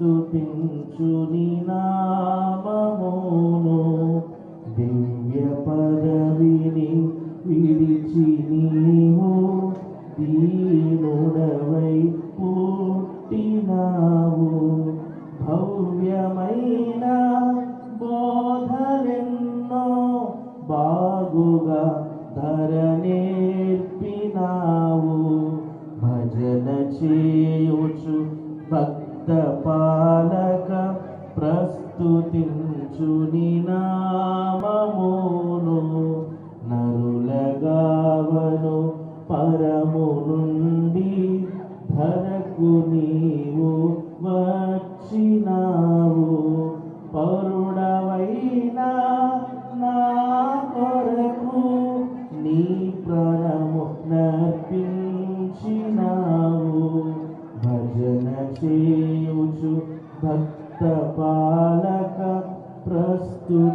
ప్రస్తుతించు నీ నామమును. దివ్య పదవిని విడిచి నీవు దీనుడవై పుట్టినావు. భవ్యమైన బోధలెన్నో బాగుగా ధరనేర్పినావు భజన చేయుచు భక్తి పాలక ప్రస్తుతి నామమును నరులగావను పరము నుండి ధరకు నీవు వచ్చినా. చేయుచు భక్త పాలక ప్రస్తుత